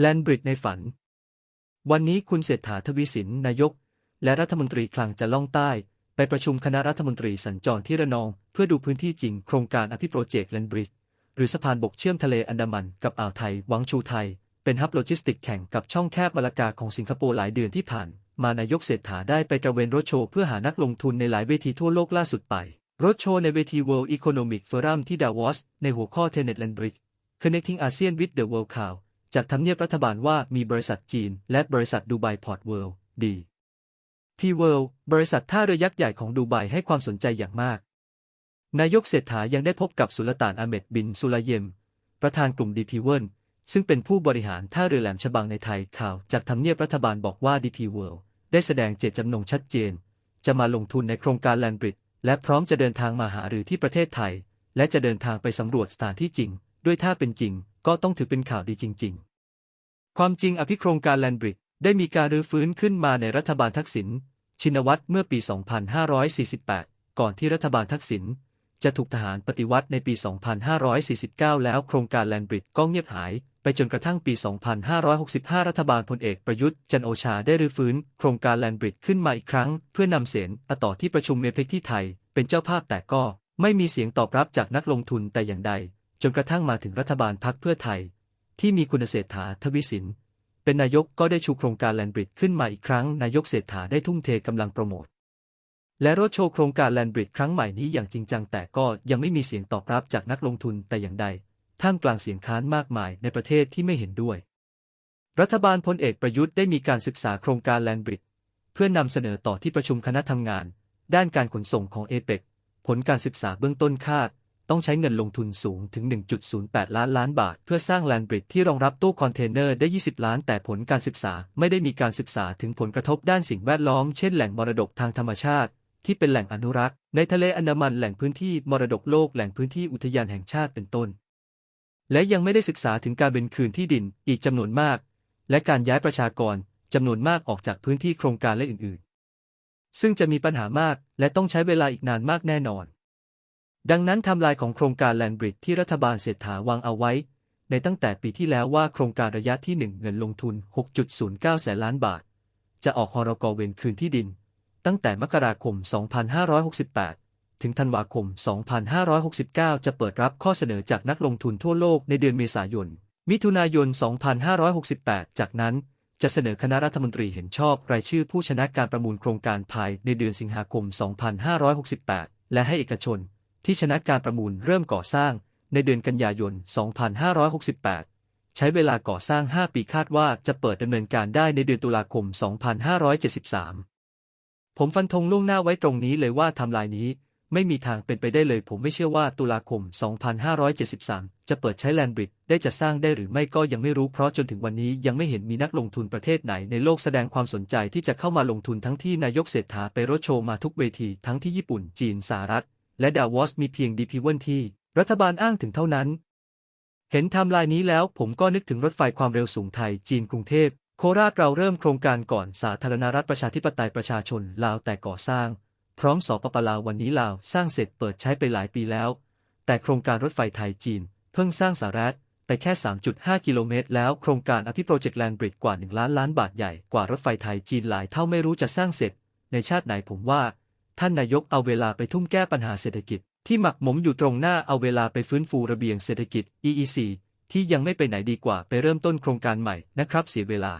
แลนบริดในฝัน วันนี้คุณเศรษฐาทวีสินนายก และรัฐมนตรีคลังจะล่องใต้ ไปประชุมคณะรัฐมนตรีสัญจรที่ระนอง เพื่อดูพื้นที่จริงโครงการอภิโปรเจกต์แลนบริดหรือสะพานบกเชื่อมทะเลอันดามันกับอ่าวไทย วังชูไทย เป็นฮับโลจิสติกแข่งกับช่องแคบมาลากาของสิงคโปร์หลายเดือนที่ผ่าน มานายกเศรษฐาได้ไปตระเวนรถโชว์เพื่อหานักลงทุนในหลายเวทีทั่วโลกล่าสุดไป รถโชว์ในเวที World Economic Forum ที่ดาวอสในหัวข้อ Tenet Land Bridge Connecting ASEAN with the World ข่าว จากทำเนียบรัฐบาลว่ามีบริษัทจีน และบริษัทดูไบพอร์ตเวิลด์ดีพีเวิลด์บริษัทท่าเรือยักษ์ใหญ่ของดูไบให้ความสนใจอย่างมาก นายกเศรษฐายังได้พบกับสุลต่านอาเมดบินสุลาเยม ประธานกลุ่มดีพีเวิลด์ซึ่งเป็นผู้บริหารท่าเรือแหลมฉบังในไทยข่าว จากทำเนียบรัฐบาลบอกว่าดีพีเวิลด์ได้แสดงเจตจำนงชัดเจน จะมาลงทุนในโครงการแลนบริดและพร้อมจะเดินทางมาหารือที่ประเทศไทย และจะเดินทางไปสำรวจสถานที่จริง ด้วยถ้าเป็นจริง ก็ต้องถือเป็นข่าวดีจริง ๆ ความจริงอภิโครงการแลนบริดได้มีการรื้อฟื้นขึ้นมาในรัฐบาลทักษิณชินวัตรเมื่อปี 2548 ก่อนที่รัฐบาลทักษิณจะถูกทหารปฏิวัติในปี 2549 แล้วโครงการแลนบริดก็เงียบหาย ไปจนกระทั่งปี 2565 รัฐบาลพลเอกประยุทธ์จันโอชาได้รื้อฟื้น โครงการแลนบริดขึ้นมาอีกครั้ง เพื่อนำเสนอต่อที่ประชุมเมพริกที่ไทย เป็นเจ้าภาพแต่ก็ไม่มีเสียงตอบรับจากนักลงทุนแต่อย่างใด จนกระทั่งมาถึงรัฐบาลพักเพื่อไทย ที่มีคุณเศรษฐาทวิสิน เป็นนายกก็ได้ชูโครงการแลนบริดขึ้นมาอีกครั้งนายกเศรษฐาได้ทุ่มเทกำลังโปรโมทและรถโชว์โครงการแลนบริดครั้งใหม่นี้อย่างจริงจังแต่ก็ยังไม่มีเสียงตอบรับจากนักลงทุนแต่อย่างใด ท่ามกลางเสียงค้านมากมายในประเทศที่ไม่เห็นด้วย รัฐบาลพลเอกประยุทธ์ได้มีการศึกษาโครงการแลนบริดเพื่อนำเสนอต่อที่ประชุมคณะทำงาน ด้านการขนส่งของเอเปกผลการศึกษาเบื้องต้นคาด ต้องใช้เงินลงทุนสูงถึง 1.08 ล้านล้านบาท เพื่อสร้างแลนบริดที่รองรับตู้คอนเทนเนอร์ได้ 20 ล้าน แต่ผลการศึกษาไม่ได้มีการศึกษาถึงผลกระทบด้านสิ่งแวดล้อม เช่นแหล่งมรดกทางธรรมชาติที่เป็นแหล่งอนุรักษ์ ในทะเลอันดามันแหล่งพื้นที่มรดกโลกแหล่งพื้นที่อุทยานแห่งชาติเป็นต้น และยังไม่ได้ศึกษาถึงการเป็นคืนที่ดินอีกจำนวนมาก และการย้ายประชากรจำนวนมากออกจากพื้นที่โครงการและอื่นๆ ซึ่งจะมีปัญหามากและต้องใช้เวลาอีกนานมากแน่นอน ดังนั้นทำลายของโครงการแลนบริดที่รัฐบาลเศรษฐาวางเอาไว้ ในตั้งแต่ปีที่แล้วว่าโครงการระยะที่ 1 เงินลงทุน 6.09 แสนล้านบาท จะออกฮอรกเวนคืนที่ดิน ตั้งแต่มกราคม 2568 ถึงธันวาคม 2569 จะเปิดรับข้อเสนอจากนักลงทุนทั่วโลกในเดือนเมษายน มิถุนายน 2568 จากนั้นจะเสนอคณะรัฐมนตรีเห็นชอบรายชื่อผู้ชนะการประมูลโครงการภายในเดือนสิงหาคม 2568 และให้เอกชน ที่ชนะการประมูลเริ่มก่อสร้างในเดือนกันยายน 2568 ใช้เวลาก่อสร้าง 5 ปีคาดว่าจะเปิดดำเนินการได้ในเดือนตุลาคม 2573 ผมฟันธงล่วงหน้าไว้ตรงนี้เลยว่าทำลายนี้ไม่มีทางเป็นไปได้เลย ผมไม่เชื่อว่าตุลาคม 2573 จะเปิดใช้แลนบริดได้จะสร้างได้หรือไม่ก็ยังไม่รู้เพราะจนถึงวันนี้ยังไม่เห็นมีนักลงทุนประเทศไหนในโลกแสดงความสนใจที่จะเข้ามาลงทุนทั้งที่นายกเศรษฐาไปรถโชว์มาทุกเวทีทั้งที่ญี่ปุ่น จีนสหรัฐ และดาวอสมีเพียงดีพีเวนที่ รัฐบาลอ้างถึงเท่านั้น เห็นไทม์ไลน์นี้แล้วผมก็นึกถึงรถไฟความเร็วสูงไทยจีนกรุงเทพโคราชเราเริ่มโครงการก่อนสาธารณรัฐประชาธิปไตยประชาชนลาวแต่ก่อสร้าง พร้อมสปปลาววันนี้ลาวสร้างเสร็จเปิดใช้ไปหลายปีแล้ว แต่โครงการรถไฟไทยจีน เพิ่งสร้างสารัฐไปแค่ 3.5 กิโลเมตรแล้วโครงการอภิโปรเจกต์แลนบริดกว่า 1 ล้านล้านบาทใหญ่กว่ารถไฟไทยจีนหลายเท่าไม่รู้จะสร้างเสร็จ ในชาติไหนผมว่า ท่านนายกเอาเวลาไปทุ่มแก้ปัญหาเศรษฐกิจ ที่หมักหมมอยู่ตรงหน้าเอาเวลาไปฟื้นฟูระเบียงเศรษฐกิจ EEC ที่ยังไม่ไปไหนดีกว่าไปเริ่มต้นโครงการใหม่นะครับเสียเวลา